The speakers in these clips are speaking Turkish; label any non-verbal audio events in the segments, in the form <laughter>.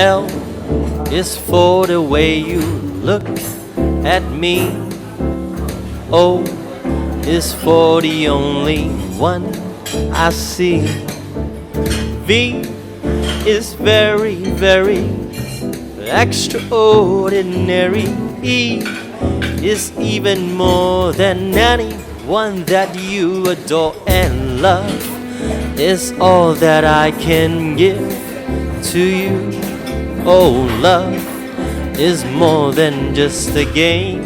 L is for the way you look at me. O is for the only one I see. V is very, very extraordinary. E is even more than anyone that you adore and love is all that I can give to you. Oh, love is more than just a game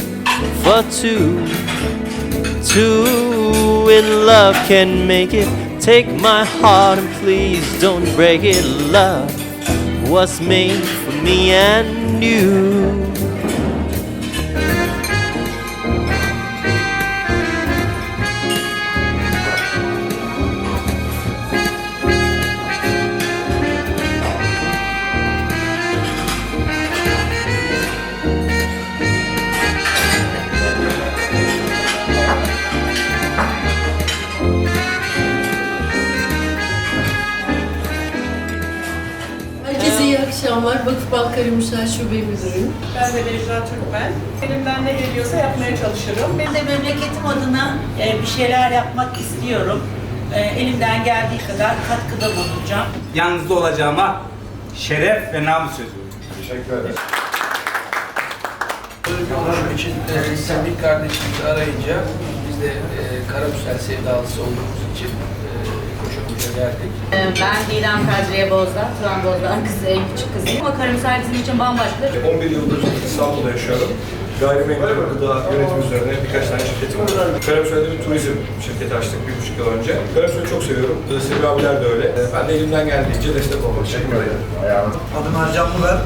for two. Two in love can make it. Take my heart and please don't break it. Love was made for me and you. Akşamlar. Vakıf Banka Gümüşler Şube Müdürüyüm. Ben de Necla Türkmen. Elimden ne geliyorsa yapmaya çalışırım. Ben de memleketim adına e, bir şeyler yapmak istiyorum. E, Elimden geldiği kadar katkıda bulunacağım. yanınızda olacağıma şeref ve namus ediyorum. Teşekkür ederim. Onun için e, Semih kardeşimizi arayınca biz de e, Karabüsel sevdalısı olduğumuz için e, koşa geldik. Ee, Ben Didem Kadriye Bozdağ, Turan Bozdağ'ın kızı, en küçük kızıyım. Ama karamsar bizim için bambaşka. 11 yıldır İstanbul'da yaşıyorum. Gayrimenkul gıda yönetim üzerine birkaç tane şirketim var. Karamsöy'de bir turizm şirketi açtık bir buçuk yıl önce. Karamsöy'ü çok seviyorum. Semih abiler de öyle. Ben de elimden geldiğince destek olmak için buradayım. Adım Ercan Bular.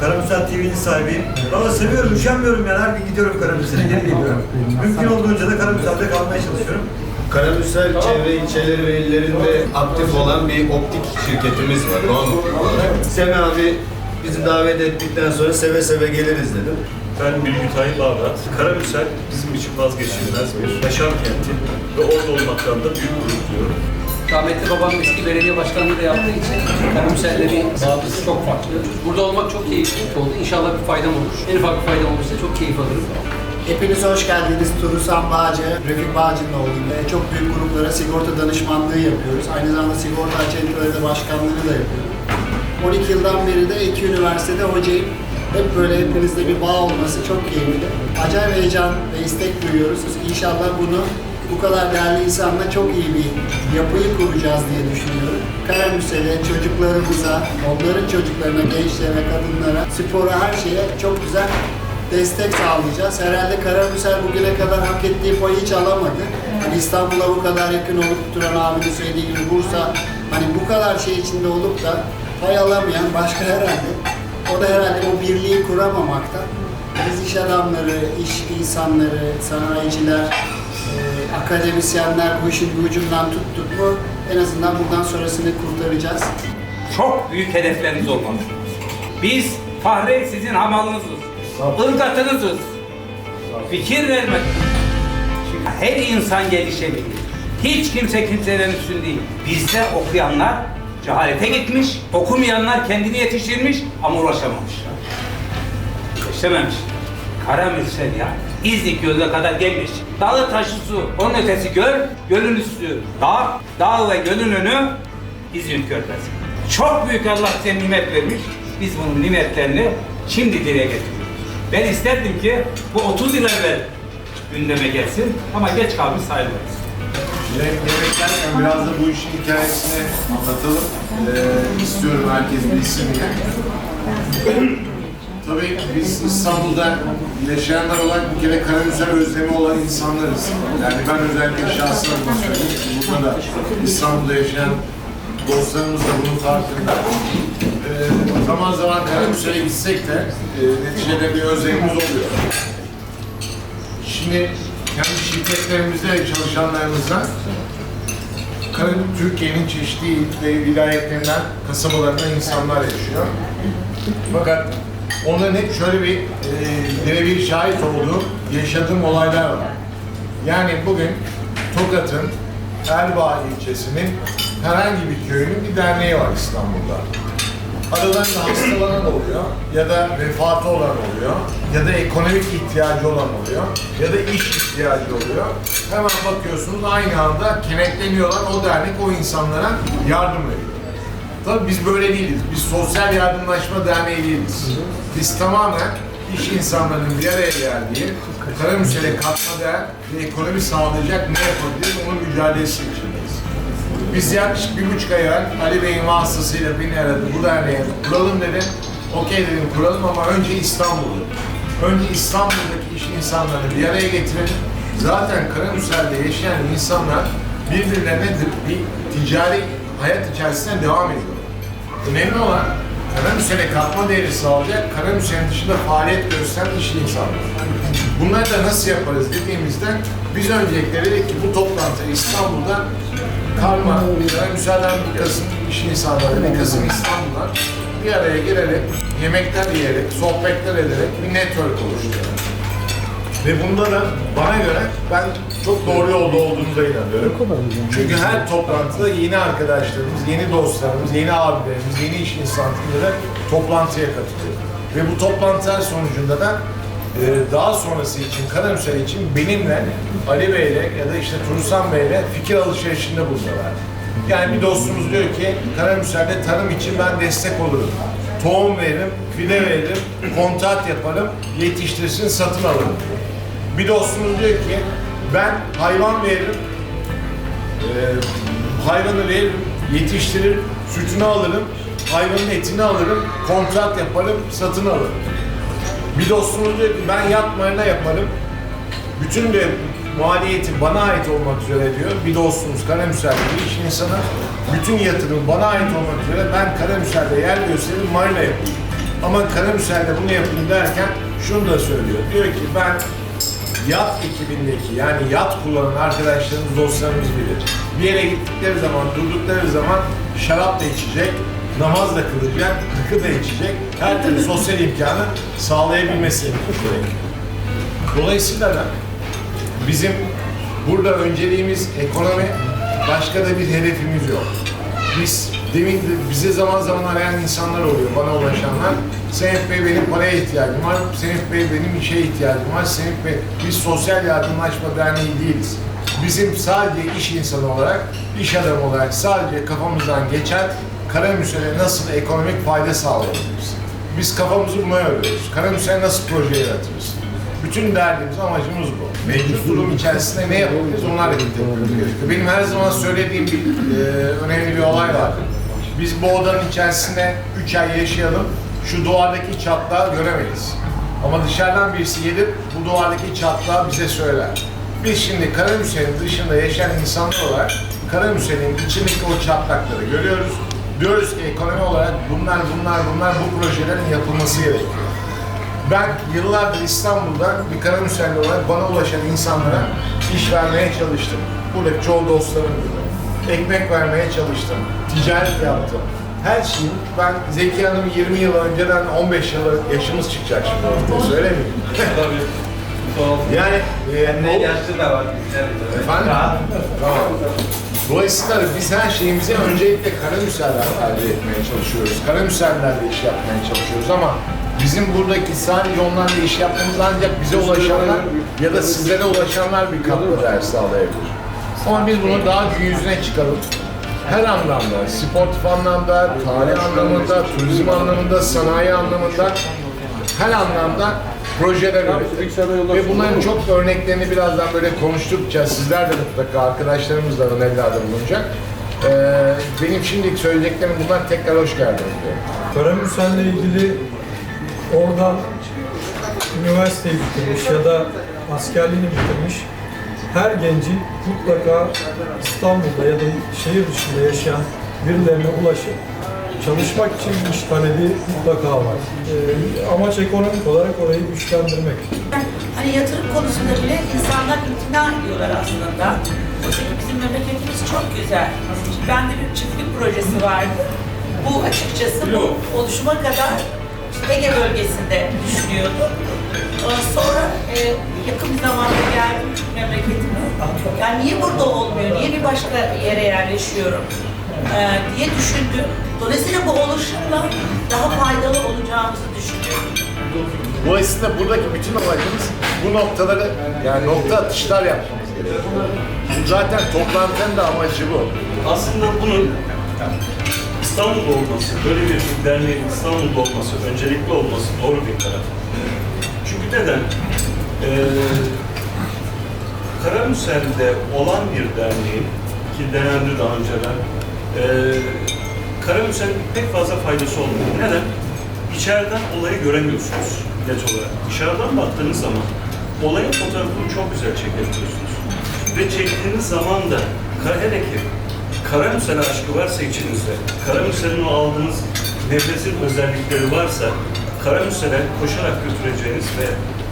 Karamürsel TV'nin sahibiyim. Valla seviyorum, üşenmiyorum yani. Her gün gidiyorum Karamürsel'e, geri geliyorum. Mümkün olduğunca da Karamürsel'de kalmaya çalışıyorum. Karamürsel çevre ilçeleri ve illerinde aktif olan bir optik şirketimiz var. Doğan Optik olarak. Semih abi bizi davet ettikten sonra seve seve geliriz dedim. Ben Bilgütay Bağdat. Karamürsel bizim için vazgeçilmez bir yaşam kenti ve orada olmaktan da büyük gurur duyuyorum. Rahmetli babam eski belediye başkanlığı da yaptığı için Karabüsel'lerin bağlısı çok farklı. Burada olmak çok keyifli oldu. İnşallah bir faydam olur. En ufak bir faydam olursa çok keyif alırım. Hepiniz hoş geldiniz. Turusan Bağcı, Refik Bağcı'nın. Ve Çok büyük gruplara sigorta danışmanlığı yapıyoruz. Aynı zamanda sigorta da başkanlığını da yapıyorum. 12 yıldan beri de iki üniversitede hocayım. Hep böyle hepinizde bir bağ olması çok keyifli. Acayip heyecan ve istek duyuyoruz. İnşallah bunu bu kadar değerli insanla çok iyi bir yapıyı kuracağız diye düşünüyorum. Karamüsel'e, çocuklarımıza, onların çocuklarına, gençlere, kadınlara, spora, her şeye çok güzel destek sağlayacağız. Herhalde Karamürsel bugüne kadar hak ettiği payı hiç alamadı. Hani İstanbul'a bu kadar yakın olup Turan abinin söylediği gibi Bursa hani bu kadar şey içinde olup da pay alamayan başka herhalde. O da herhalde o birliği kuramamakta. Biz iş adamları, iş insanları, sanayiciler, e, akademisyenler bu işin bir ucundan tuttuk mu en azından buradan sonrasını kurtaracağız. Çok büyük hedefleriniz olmalı. Biz Fahri sizin hamalınızız. Ilgatınızız. Fikir vermek. Çünkü her insan gelişebilir. Hiç kimse kimseden üstün değil. Bizde okuyanlar cehalete gitmiş, okumayanlar kendini yetiştirmiş ama ulaşamamış. Yetişememiş. Karamürsel yani. İznik yoluna kadar gelmiş. Dağı taşı su, onun ötesi göl, gölün üstü dağ, dağ ve gölün önü İzmit körfezi. Çok büyük Allah size nimet vermiş. Biz bunun nimetlerini şimdi dile getiriyoruz. Ben isterdim ki bu 30 yıl evvel gündeme gelsin ama geç kalmış sayılırız. Yemeklerken biraz da bu işin hikayesini anlatalım. Ee, istiyorum herkes bilsin diye. <clears throat> Tabii biz İstanbul'da yaşayanlar olarak bir kere Karamürsel özlemi olan insanlarız. Yani ben özellikle şahsım adına söyleyeyim. Burada da İstanbul'da yaşayan dostlarımız da bunun farkında. Ee, zaman zaman Karamürsel'e gitsek de e, neticede bir özlemimiz oluyor. Şimdi kendi şirketlerimizde çalışanlarımızdan Karadeniz Türkiye'nin çeşitli ve vilayetlerinden, kasabalarından insanlar yaşıyor. Fakat onların hep şöyle bir e, birebir şahit olduğu, yaşadığım olaylar var. Yani bugün Tokat'ın Erbaa ilçesinin herhangi bir köyünün bir derneği var İstanbul'da. Aralarında hastalanan oluyor ya da vefatı olan oluyor ya da ekonomik ihtiyacı olan oluyor ya da iş ihtiyacı oluyor. Hemen bakıyorsunuz aynı anda kenetleniyorlar. O dernek o insanlara yardım veriyor. Tabii biz böyle değiliz. Biz sosyal yardımlaşma derneği değiliz. Biz tamamen iş insanlarının bir araya geldiği, karamüsele katma değer ve ekonomi sağlayacak ne yapabiliriz onun mücadelesi içindeyiz. Biz yaklaşık bir buçuk ay evvel Ali Bey'in vasıtasıyla beni aradı. Bu derneği kuralım dedi. Okey dedim kuralım ama önce İstanbul'da. Önce İstanbul'daki iş insanlarını bir araya getirelim. Zaten Karamürsel'de yaşayan insanlar birbirlerine bir ticari hayat içerisinde devam ediyor. Önemli olan Karamürsel'e katma değeri sağlayacak, Karamürsel'in dışında faaliyet gösteren iş insanları. Bunları da nasıl yaparız dediğimizde biz öncelikle dedik ki bu toplantı İstanbul'da karma, yani müsaaden bir kısım iş insanları, bir kısım İstanbul'dan bir araya gelerek, yemekler yiyerek, sohbetler ederek bir network oluşturuyor. Ve bunda da bana göre ben çok doğru yolda olduğumuza inanıyorum. Çünkü her toplantıda yeni arkadaşlarımız, yeni dostlarımız, yeni abilerimiz, yeni iş insanları toplantıya katılıyor. Ve bu toplantılar sonucunda da e, daha sonrası için, Karamüsel için benimle, Ali Bey'le ya da işte Turusan Bey'le fikir alışverişinde bulunuyorlar. Yani bir dostumuz diyor ki, Karamüsel'de tarım için ben destek olurum. Tohum veririm, fide veririm, kontrat yaparım, yetiştirsin, satın alırım. Bir dostumuz diyor ki, ben hayvan veririm, e, hayvanı veririm, yetiştirir, sütünü alırım, hayvanın etini alırım, kontrat yaparım, satın alırım. Bir dostumuz diyor ki ben yat marina yaparım. Bütün de maliyeti bana ait olmak üzere diyor. Bir dostumuz Karamüsel bir iş insanı. Bütün yatırım bana ait olmak üzere ben Karamüsel'de yer gösterip marina yapayım. Ama Karamüsel'de bunu yapayım derken şunu da söylüyor. Diyor ki ben yat ekibindeki yani yat kullanan arkadaşlarımız, dostlarımız bilir. Bir yere gittikleri zaman, durdukları zaman şarap da içecek, namaz da kılacak, tıkı da içecek, her türlü sosyal imkanı sağlayabilmesi gerekiyor. Dolayısıyla da bizim burada önceliğimiz ekonomi, başka da bir hedefimiz yok. Biz demin de bize zaman zaman arayan insanlar oluyor, bana ulaşanlar. Semih Bey benim paraya ihtiyacım var, Semih Bey benim işe ihtiyacım var, Semih Bey biz sosyal yardımlaşma derneği değiliz. Bizim sadece iş insanı olarak, iş adamı olarak sadece kafamızdan geçen Karamüsel'e nasıl ekonomik fayda sağlayabiliriz? Biz kafamızı buna yoruyoruz. Karamüsel'e nasıl proje yaratırız? Bütün derdimiz, amacımız bu. Mevcut durum içerisinde ne yapabiliriz onlarla birlikte gerekiyor. Benim her zaman söylediğim bir e, önemli bir olay var. Biz bu odanın içerisinde 3 ay yaşayalım, şu duvardaki çatlağı göremeyiz. Ama dışarıdan birisi gelip bu duvardaki çatlağı bize söyler. Biz şimdi Karamüsel'in dışında yaşayan insanlar olarak Karamüsel'in içindeki o çatlakları görüyoruz. Diyoruz ki ekonomi olarak bunlar bunlar bunlar bu projelerin yapılması gerekiyor. Ben yıllardır İstanbul'da bir karamüselli olarak bana ulaşan insanlara iş vermeye çalıştım. Buradaki çoğu dostlarım gibi. Ekmek vermeye çalıştım. Ticaret yaptım. Her şeyi ben Zeki Hanım 20 yıl önceden 15 yıl yaşımız çıkacak şimdi ortaya söylemeyeyim. yani e, Ne o- yaşlı da var. Efendim? Tamam. Dolayısıyla biz her şeyimizi öncelikle karamüsellerle elde etmeye çalışıyoruz. Karamüsellerle iş yapmaya çalışıyoruz ama bizim buradaki sadece onlarla iş yapmamız ancak bize ulaşanlar ya da sizlere ulaşanlar bir katkı değer sağlayabilir. Ama biz bunu daha yüzüne çıkalım. Her anlamda, sportif anlamda, tarih anlamında, turizm anlamında, sanayi anlamında her anlamda projeler ürettik. Ve bunların çok örneklerini birazdan böyle konuştukça sizler de mutlaka arkadaşlarımız da önerilerde bulunacak. Ee, benim şimdilik söyleyeceklerim bunlar tekrar hoş geldiniz diyorum. Karamürsel'le ilgili oradan üniversiteyi bitirmiş ya da askerliğini bitirmiş her gencin mutlaka İstanbul'da ya da şehir dışında yaşayan birilerine ulaşıp çalışmak için iş talebi mutlaka var. Ee, amaç ekonomik olarak orayı güçlendirmek. Hani yatırım konusunda bile insanlar imtina ediyorlar aslında. Ki bizim memleketimiz çok güzel. Şimdi bende bir çiftlik projesi vardı. Bu açıkçası bu oluşuma kadar Ege bölgesinde düşünüyordum. Ondan Sonra e, yakın bir zamanda geldim memleketime. Yani niye burada olmuyor, niye bir başka yere yerleşiyorum? E, diye düşündüm. Dolayısıyla bu oluşumla daha faydalı olacağımızı düşünüyorum. Dolayısıyla buradaki bütün amacımız bu noktaları yani nokta atışlar yapmamız gerekiyor. Bu Zaten toplantının da amacı bu. Aslında bunun İstanbul'da olması, böyle bir derneğin İstanbul'da olması, öncelikli olması doğru bir karar. Çünkü neden? Ee, Karamüsel'de olan bir derneğin, ki denendi daha önceden, ee, Karamüsel'in pek fazla faydası olmuyor. Neden? İçeriden olayı göremiyorsunuz net olarak. Dışarıdan baktığınız zaman olayın fotoğrafını çok güzel çekebiliyorsunuz. Ve çektiğiniz zaman da hele ki Karamüsel aşkı varsa içinizde, Karamüsel'in o aldığınız nefesin özellikleri varsa Karamüsel'e koşarak götüreceğiniz ve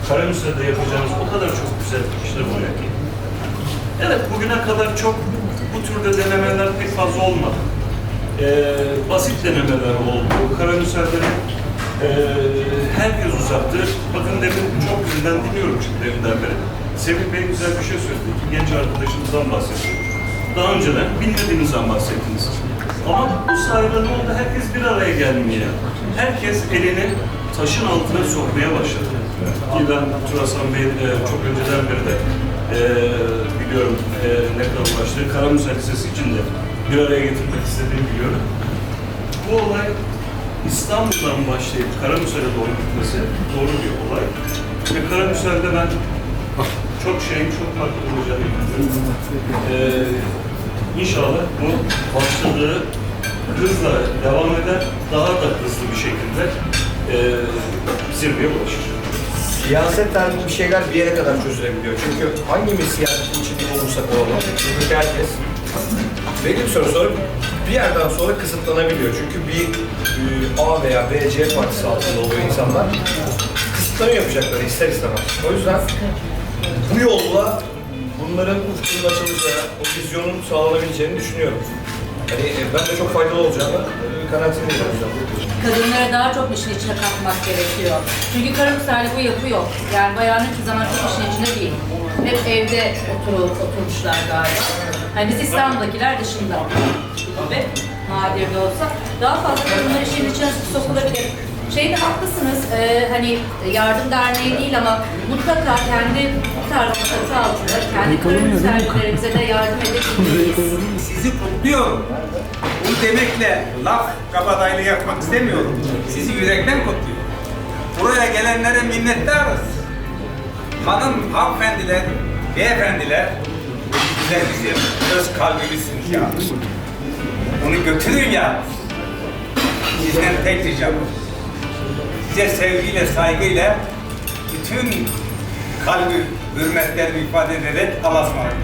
Karamüsel'de yapacağınız o kadar çok güzel işler oluyor ki. Evet bugüne kadar çok bu türde denemeler pek fazla olmadı. Ee, basit denemeler oldu. Karamüselleri ee, herkes uzattı. Bakın demin çok günden dinliyorum çünkü deminden beri. Semih Bey güzel bir şey söyledi. İki genç arkadaşımızdan bahsetti. Daha önceden bilmediğinizden bahsettiniz. Ama bu sayede ne oldu? Herkes bir araya gelmeye, herkes elini taşın altına sokmaya başladı. Ki ben Turasan Bey'i e, çok önceden beri de e, biliyorum e, ne kadar uğraştığı Karamüsel Lisesi için de bir araya getirmek istediğini biliyorum. Bu olay İstanbul'dan başlayıp Karamüsel'e doğru gitmesi doğru bir olay. Ve Karamüsel'de ben çok şeyin çok farklı olacağını düşünüyorum. Ee, inşallah bu başladığı hızla devam eder, daha da hızlı bir şekilde e, zirveye ulaşır. Siyaseten bir şeyler bir yere kadar çözülebiliyor. Çünkü hangimiz siyasetin içinde olursak olalım, çünkü herkes belli bir süre bir yerden sonra kısıtlanabiliyor. Çünkü bir e, A veya B, C partisi altında oluyor insanlar. Kısıtlanıyor yapacakları ister istemez. O yüzden bu yolla bunların ufkunun açılacağı, o vizyonun sağlanabileceğini düşünüyorum. Hani e, ben de çok faydalı olacağını e, kanaatindeyim. Kadınları daha çok işin içine katmak gerekiyor. Çünkü Karamürsel'de bu yapı yok. Yani bayanlar hiçbir zaman çok işin içinde değil. Hep evde oturup oturmuşlar galiba. Hani biz İstanbul'dakiler dışında gibi nadir de olsa daha fazla kadınlar işin içine sokulabilir. Şeyde haklısınız, e, hani yardım derneği değil ama mutlaka kendi bu tarz bir çatı altında kendi karamürselcilerimize de yardım edebilmeliyiz. Sizi kutluyorum. Bu demekle laf kabadaylı yapmak istemiyorum. Sizi yürekten kutluyorum. Buraya gelenlere minnettarız. Hanım, hanımefendiler, beyefendiler, güzel bizim öz kalbimizsiniz ya. Bunu götürün ya. Sizden tek ricam. Size sevgiyle, saygıyla bütün kalbi hürmetlerimi ifade ederek Allah'a ısmarladık.